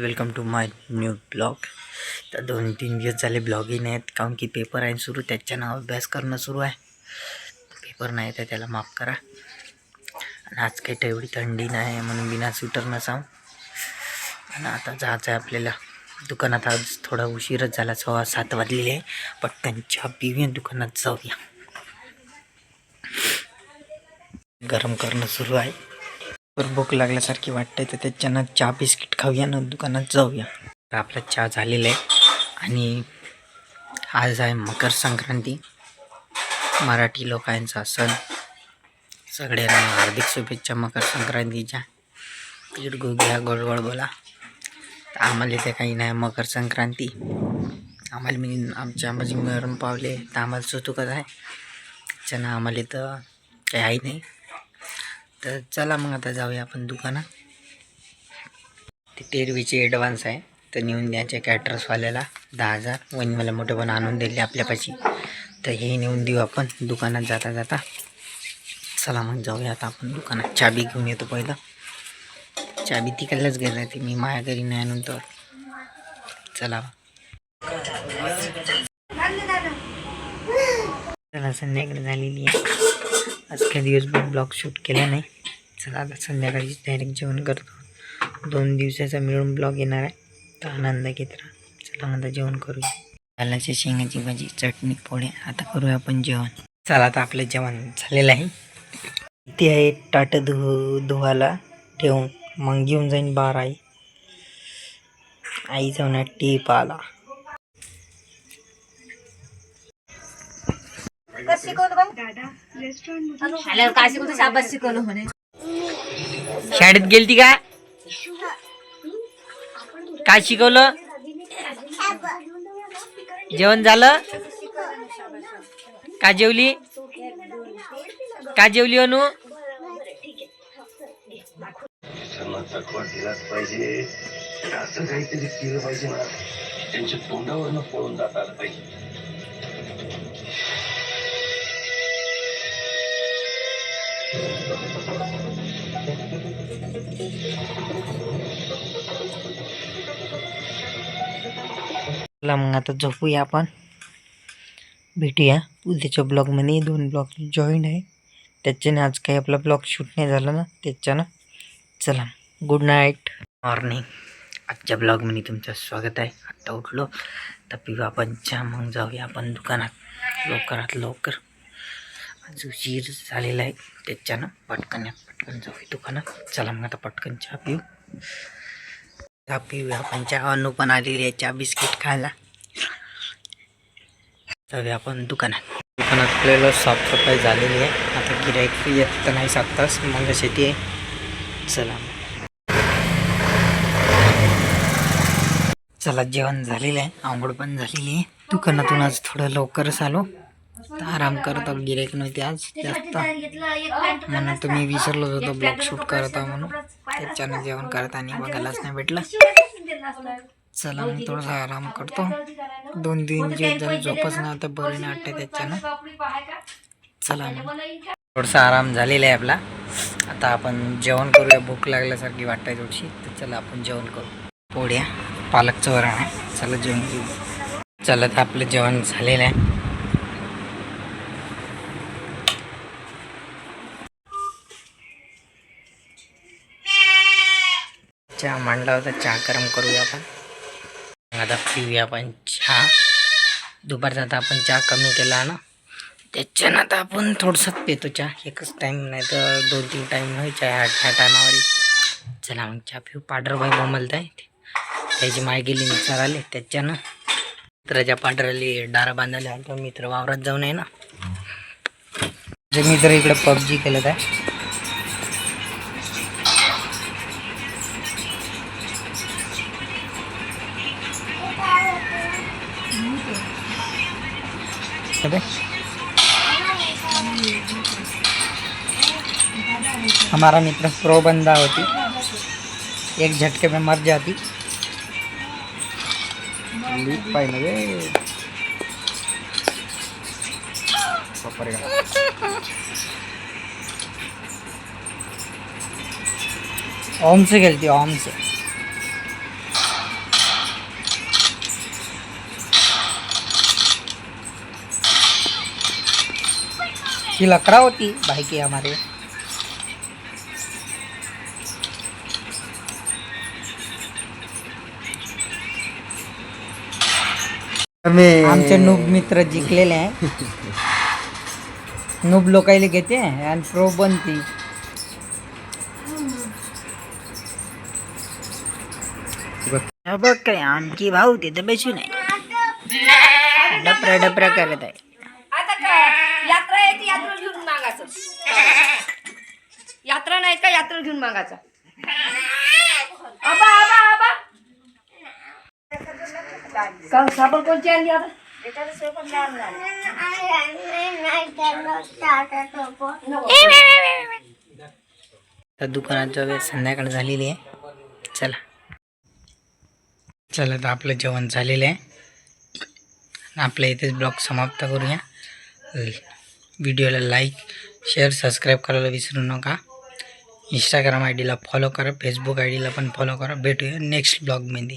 Welcome to my new blog. तर दोन तीन दिवस झाले ब्लॉगही नाहीत काऊन की पेपर आहे सुरू त्याच्यानं अभ्यास करणं सुरू आहे. पेपर नाही तर त्याला माफ करा. आणि आज काही एवढी थंडी नाही म्हणून बिना स्वेटर नसाव आणि आता जायचं आहे आपल्याला. दुकानात आज थोडा उशीरच झाला सव्वा सात वाजलेले आहे. पटकन चहा पिऊया दुकानात जाऊया. गरम करणं सुरू आहे. तर भूक लागल्यासारखी वाटते तर त्याच्यानं चहा बिस्किट खाऊया ना दुकानात जाऊया. तर आपला चहा झालेला आहे. आणि आज आहे मकर संक्रांती. मराठी लोकांचा सण. सगळ्यांना हार्दिक शुभेच्छा मकर संक्रांतीच्या. पीठ घ्या गोड गोड बोला. तर आम्हाला इथे काही नाही मकर संक्रांती. आम्हाला मी आमच्या माझी मरण पावले तर आम्हाला सुतुकच आहे त्याच्यानं आम्हाला इथं काही आहे नाही. तर चला मग आता जाऊया आपण दुकानात. ते तेरवीचे ॲडव्हान्स आहे. तर नेऊन द्यायचे कॅटरसवाल्याला दहा हजार. वणी मला मोठे पण आणून दिले आपल्यापाशी. तर हे नेऊन देऊ आपण दुकानात जाता जाता. चला मग जाऊया आता आपण दुकानात. चाबी घेऊन येतो पहिलं. चाबी तिकडलाच गेला ते मी माया घरी नाही आणून तर. चला. चला संध्याकाळी झालेली आहे. आज काही दिवसभर ब्लॉग शूट केला नाही. चला आता संध्याकाळी डायरेक्ट जेवण करतो. दोन दिवसाचा मिळून ब्लॉग येणार आहे. तर आनंद घेत राहा. चला मग आता जेवण करूया. कालाच्या शेंगाची भाजी चटणी पोळे. आता करूया आपण जेवण. चला आता आपलं जेवण झालेलं आहे. इथे आहे टाट धु धुवाला ठेवून. मग घेऊन जाईन बार आई. आई जाऊन टीप आला. आल्यावर काय शिकवतो शाबास शिकवलं म्हणे. शाळेत गेलती का? काय शिकवलं? जेवण झालं? का जेवली? का जेवली अनु? पाहिजे. असं काहीतरी केलं पाहिजे त्यांच्या तोंडावरनं पळून आलं पाहिजे चला मग आता झोपूया आपण. भेटूया. उद्याच्या ब्लॉगमध्ये दोन ब्लॉग जॉईन आहे. त्याच्याने आज काही आपला ब्लॉग शूट नाही झाला ना त्याच्यानं. चला गुड नाईट मॉर्निंग आजच्या ब्लॉगमध्ये तुमचं स्वागत आहे. आत्ता उठलो. तर पिऊ आपण चहा मग जाऊया आपण दुकानात. लवकरात लवकर. जो उशीर झालेला आहे. त्याच्यानं पटकन पटकन जाऊ दुकानात. चला मग आता पटकन चहा पिऊ. चहा पिऊया. आपण चहा अनु पण आलेली आहे चहा बिस्किट खायला. जाऊया आपण दुकानात. दुकानात आपल्याला साफसफाई झालेली आहे. आता गिरायक येत तर नाही सात तास. मग शेती आहे. चला चला जेवण झालेलं आहे. आंघोळ पण झालेली आहे. दुकानातून आज थोडं लवकरच आलो. तर आराम करत आहो गिराईक नव्हते आज जास्त. म्हणून तुम्ही विसरलो होतो ब्लॉग शूट करत आहो म्हणून. त्याच्यानं जेवण करत आणि बघायलाच नाही भेटलं. चला मग थोडासा आराम करतो. दोन तीन दिवस जर झोपच नाही तर बरं नाही वाटतं त्याच्यानं. चला मग. थोडासा आराम झालेला आहे आपला. आता आपण जेवण करूया भूक लागल्यासारखी वाटते थोडीशी. तर चला आपण जेवण करू. पोळ्या पालकचं वरण आहे. चला जेवण घेऊ. चला तर आपलं जेवण झालेलं आहे. चहा मांडला होता. चहा गरम करूया आपण. आता पिऊया आपण चहा. दुपारचा आता आपण चहा कमी केला ना त्याच्यानं आता आपण थोडंसं पितो चहा. एकच टाईम नाही तर दोन तीन टाईम नाही चहा ह्या ह्या टायमावर चला मग चहा पिऊ. पाडरबाई बोंबलत आहे. त्याची माय गेली मित्र आले त्याच्यानं मित्राच्या पाडराली डारा बांधायला आलो मित्र वावरात जाऊन आहे ना. जे मित्र इकडे पबजी केलं आहे हमारा मित्र प्रो बंदा होती। एक झटके में मर जाती। ओम से खेलती ओम से। अच्छी लकड़ा होती भाई की हमारे। आमचे नूब मित्र जिंकलेले आहे नूब लोकायला घेते आणि प्रो बनती। हा बघ काय आमची भाऊ तिथं बसून आहे. डपरा डपरा करत आहे. यात्रा येते यात्रा घेऊन मागायचं. यात्रा नाही का यात्रा घेऊन मागायचा? आबा आबा आबा का साबण कोणची आणली आता? तर वेळ संध्याकाळ झालेली आहे. चला. चला तर आपलं जेवण झालेलं आहे. आपल्या इथेच ब्लॉग समाप्त करूया. व्हिडिओला लाईक शेअर सबस्क्राईब करायला विसरू नका इंस्टाग्राम आय डीला फॉलो करा फेसबुक आय डीला पण फॉलो करा भेटूया नेक्स्ट ब्लॉगमध्ये